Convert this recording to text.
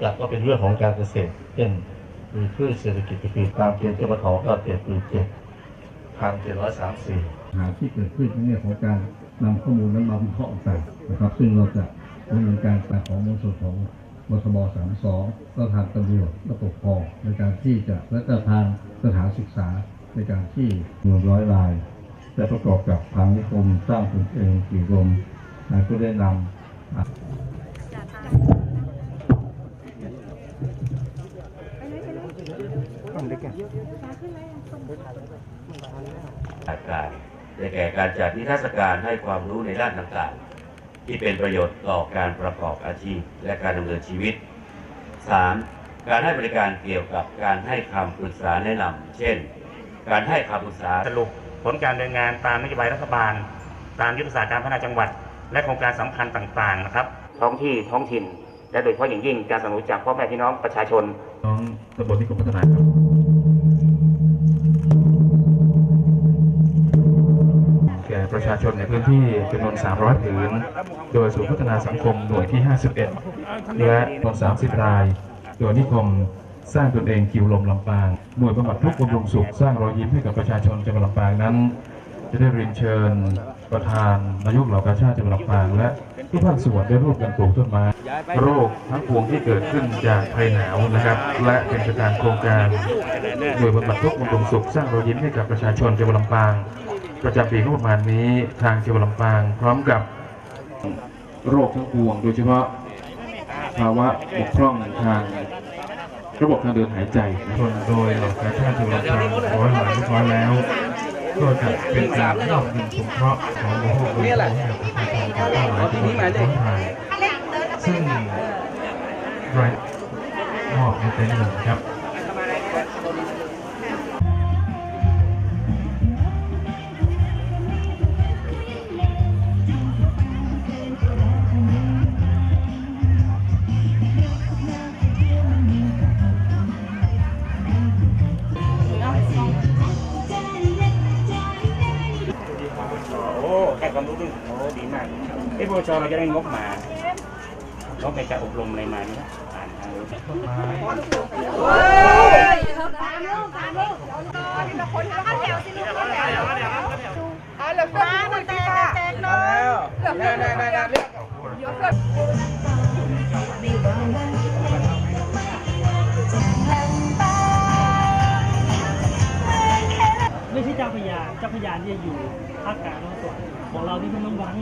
หลักก็เป็นเรื่องของการเกษตร เช่นมีพืชเศรษฐกิจก็คือตามเกณฑ์เจ้าปทก็เจ็ดปีเจ็ดพันเจ็ดร้อยสามสี่ปัญหาที่เกิดขึ้นในเรื่องของการนำข้อมูลนั้นมาวิเคราะห์ต่างๆนะครับ ซึ่งเราจะดำเนินการตามของมวลชนของมทบ32ก็ทางตำรวจและปกครองในการที่จะและก็ทางสถานศึกษาในการที่หนึ่งร้อยรายและประกอบกับทางนิคมสร้างตนเองกี่รมนะก็ได้นำ อาการได้แก่การจัดนิทรรศการให้ความรู้ในด้านต่างๆ ที่เป็นประโยชน์ต่อการประกอบอาชีพและการดำเนินชีวิต 3. การให้บริการเกี่ยวกับการให้คำปรึกษาแนะนำเช่น การให้คำปรึกษาสรุปผลการดำเนินงานตามนโยบายรัฐบาล ตามยุทธศาสตร์การพัฒนาจังหวัด และโครงการสำคัญต่างๆนะครับ ท้องที่ท้องถิ่น และโดยเฉพาะอย่างยิ่งการสนับสนุนจากพ่อแม่พี่น้องประชาชนน้องตำบลนิคมพัฒนาครับแก่ประชาชนในพื้นที่จำนวน 300ผืน โดยศูนย์พัฒนาสังคมหน่วยที่ 51 และรวม30 ราย โดยนิคมสร้างตนเองกิวลมลำปาง หน่วยบำบัดทุกข์บำรุงสุข สร้างรอยยิ้มให้กับประชาชนจังหวัดลำปางนั้น จะได้เรียนเชิญ ประธานนายกเหล่ากาชาติจังหวัดลำปางและทุกภาคส่วนได้ร่วมกันปลูกต้นไม้โรคทั้งปวงที่เกิดขึ้นจากภัยหนาวนะครับ และเป็นไปตามโครงการหน่วยบำบัดทุกข์บำรุงสุขสร้างรอยยิ้มให้กับประชาชนจังหวัดลำปาง ประจำปีงบประมาณนี้ทางจังหวัดลำปาง พร้อมกับโรคทั้งปวง โดยเฉพาะภาวะบกพร่องทางระบบทางเดินหายใจนะคนโดยเหล่ากาชาติจังหวัดลำปางร้อยหลายเรียบร้อยแล้ว ก็จะเป็นการมอบเงินสงเคราะห์ของหลวงพ่อคุณให้กับประชาชนชาวบ้านหลายจังหวัดในท้องไทยซึ่งรายมอบในเต็นท์หนึ่งครับ ความรู้ด้วยโอ้ดีมากไอ้ปวชเราจะได้งบมาเราไปจะอบรมอะไรมานี่นะผ่านทางรู้ตามลูกตามลูกทีละคนเข้าแถวสิลูกเข้าแถวเอาเหลือฟ้ามันแตกแตกเนาะเหลือได้ได้ได้ได้เลือเดี๋ยวเกิด เจ้าพระยาที่จะอยู่ภาคกลางแล้วส่วนของเรานี่มันต้องวัง